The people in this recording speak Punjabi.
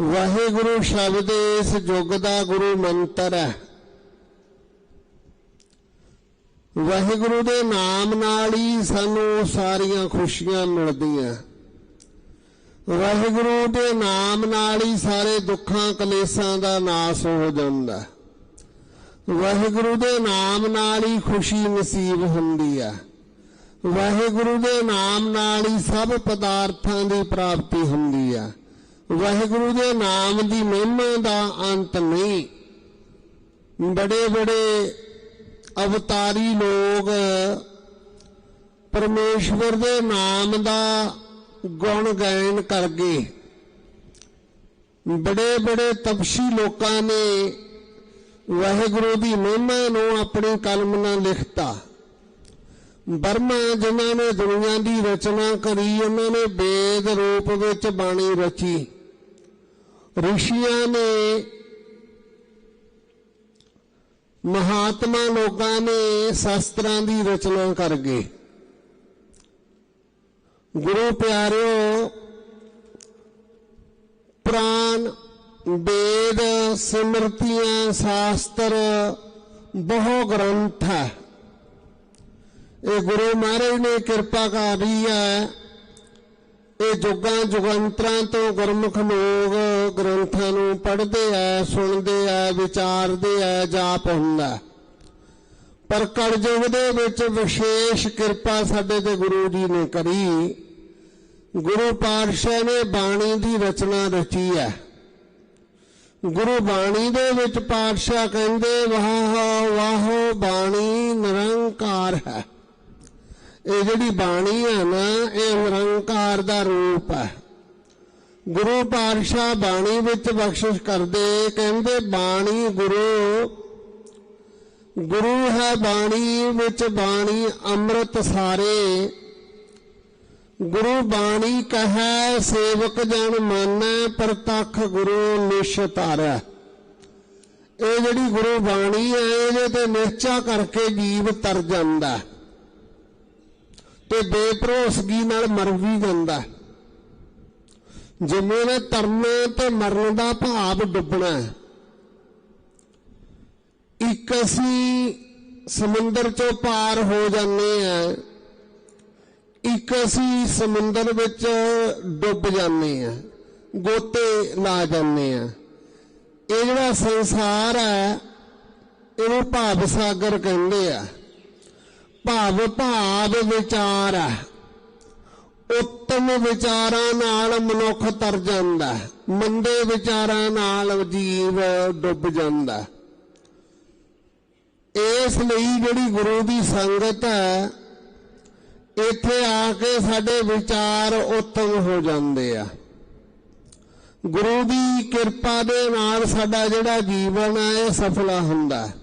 ਵਾਹਿਗੁਰੂ ਸ਼ਬਦ ਇਸ ਯੁੱਗ ਦਾ ਗੁਰੂ ਮੰਤਰ ਹੈ। ਵਾਹਿਗੁਰੂ ਦੇ ਨਾਮ ਨਾਲ ਹੀ ਸਾਨੂੰ ਸਾਰੀਆਂ ਖੁਸ਼ੀਆਂ ਮਿਲਦੀਆਂ। ਵਾਹਿਗੁਰੂ ਦੇ ਨਾਮ ਨਾਲ ਹੀ ਸਾਰੇ ਦੁੱਖਾਂ ਕਲੇਸ਼ਾਂ ਦਾ ਨਾਸ ਹੋ ਜਾਂਦਾ। ਵਾਹਿਗੁਰੂ ਦੇ ਨਾਮ ਨਾਲ ਹੀ ਖੁਸ਼ੀ ਨਸੀਬ ਹੁੰਦੀ ਆ। ਵਾਹਿਗੁਰੂ ਦੇ ਨਾਮ ਨਾਲ ਹੀ ਸਭ ਪਦਾਰਥਾਂ ਦੀ ਪ੍ਰਾਪਤੀ ਹੁੰਦੀ ਆ। ਵਾਹਿਗੁਰੂ ਦੇ ਨਾਮ ਦੀ ਮਹਿਮਾ ਦਾ ਅੰਤ ਨਹੀਂ। ਬੜੇ ਬੜੇ ਅਵਤਾਰੀ ਲੋਕ ਪਰਮੇਸ਼ਵਰ ਦੇ ਨਾਮ ਦਾ ਗੁਣ ਗਾਇਨ ਕਰ ਗਏ ਬੜੇ ਬੜੇ ਤਪਸੀ ਲੋਕਾਂ ਨੇ ਵਾਹਿਗੁਰੂ ਦੀ ਮਹਿਮਾ ਨੂੰ ਆਪਣੀ ਕਲਮ ਨਾਲ ਲਿਖਤਾ। ਬਰਮਾ ਜਿਨ੍ਹਾਂ ਨੇ ਦੁਨੀਆ ਦੀ ਰਚਨਾ ਕਰੀ, ਉਹਨਾਂ ਨੇ ਵੇਦ ਰੂਪ ਵਿੱਚ ਬਾਣੀ ਰਚੀ। ਰਿਸ਼ੀਆਂ ਨੇ ਮਹਾਤਮਾ ਲੋਕਾਂ ਨੇ ਸ਼ਾਸਤਰਾਂ ਦੀ ਰਚਨਾ ਕਰ ਗਏ ਗੁਰੂ ਪਿਆਰਿਓ ਪ੍ਰਾਨ ਵੇਦ ਸਿਮਰਤੀਆਂ ਸ਼ਾਸਤਰ ਬਹੁ ਗ੍ਰੰਥ ਹੈ ਇਹ ਗੁਰੂ ਮਹਾਰਾਜ ਨੇ ਕਿਰਪਾ ਕਰੀ ਹੈ ਇਹ ਜੁਗਾਂ ਜੁਗੰਤਰਾਂ ਤੋਂ ਗੁਰਮੁਖ ਲੋਕ ਗ੍ਰੰਥਾਂ ਨੂੰ ਪੜ੍ਹਦੇ ਆ ਸੁਣਦੇ ਆ ਵਿਚਾਰਦੇ ਆ ਜਾਪ ਹੁੰਦਾ ਪਰ ਕਲਯੁਗ ਦੇ ਵਿੱਚ ਵਿਸ਼ੇਸ਼ ਕਿਰਪਾ ਸਾਡੇ ਤੇ ਗੁਰੂ ਜੀ ਨੇ ਕਰੀ। ਗੁਰੂ ਪਾਤਸ਼ਾਹ ਨੇ ਬਾਣੀ ਦੀ ਰਚਨਾ ਰਚੀ ਹੈ ਗੁਰੂ ਬਾਣੀ ਦੇ ਵਿੱਚ ਪਾਤਸ਼ਾਹ ਕਹਿੰਦੇ ਵਾਹ ਵਾਹ ਬਾਣੀ ਨਿਰੰਕਾਰ ਹੈ ਇਹ ਜਿਹੜੀ ਬਾਣੀ ਹੈ ਨਾ, ਇਹ ਨਿਰੰਕਾਰ ਦਾ ਰੂਪ ਹੈ। ਗੁਰੂ ਪਾਤਸ਼ਾਹ ਬਾਣੀ ਵਿੱਚ ਬਖਸ਼ਿਸ਼ ਕਰਦੇ, ਕਹਿੰਦੇ, ਬਾਣੀ ਗੁਰੂ ਗੁਰੂ ਹੈ ਬਾਣੀ ਵਿੱਚ ਬਾਣੀ ਅੰਮ੍ਰਿਤ ਸਾਰੇ। ਗੁਰੂ ਬਾਣੀ ਕਹੈ, ਸੇਵਕ ਜਨ ਮੰਨੈ, ਪ੍ਰਤੱਖ ਗੁਰੂ ਨਿਸ਼ਤਾਰੈ ਇਹ ਜਿਹੜੀ ਗੁਰੂ ਬਾਣੀ ਹੈ, ਇਹਦੇ ਤੇ ਨਿਸ਼ਚਾ ਕਰਕੇ ਜੀਵ ਤਰ ਜਾਂਦਾ ਹੈ। ਤੇ ਬੇਭਰੋਸਗੀ ਨਾਲ ਮਰ ਵੀ ਜਾਂਦਾ ਜਿਵੇਂ ਨੇ ਤਰਨੇ ਤੇ ਮਰਨ ਦਾ ਭਾਵ ਡੁੱਬਣਾ ਇੱਕ ਅਸੀਂ ਸਮੁੰਦਰ ਚੋਂ ਪਾਰ ਹੋ ਜਾਂਦੇ ਆ ਇੱਕ ਅਸੀਂ ਸਮੁੰਦਰ ਵਿੱਚ ਡੁੱਬ ਜਾਂਦੇ ਆ ਗੋਤੇ ਲਾ ਜਾਂਦੇ ਆ ਇਹ ਜਿਹੜਾ ਸੰਸਾਰ ਹੈ, ਇਹਨੂੰ ਭਾਵ ਸਾਗਰ ਕਹਿੰਦੇ ਆ। ਭਾਵ ਭਾਵ ਵਿਚਾਰ ਹੈ ਉੱਤਮ ਵਿਚਾਰਾਂ ਨਾਲ ਮਨੁੱਖ ਤਰ ਜਾਂਦਾ ਹੈ। ਮੰਦੇ ਵਿਚਾਰਾਂ ਨਾਲ ਜੀਵ ਡੁੱਬ ਜਾਂਦਾ ਹੈ। ਇਸ ਲਈ ਜਿਹੜੀ ਗੁਰੂ ਦੀ ਸੰਗਤ ਹੈ, ਇੱਥੇ ਆ ਕੇ ਸਾਡੇ ਵਿਚਾਰ ਉੱਤਮ ਹੋ ਜਾਂਦੇ ਆ ਗੁਰੂ ਦੀ ਕਿਰਪਾ ਦੇ ਨਾਲ ਸਾਡਾ ਜਿਹੜਾ ਜੀਵਨ ਹੈ, ਇਹ ਸਫਲਾ ਹੁੰਦਾ ਹੈ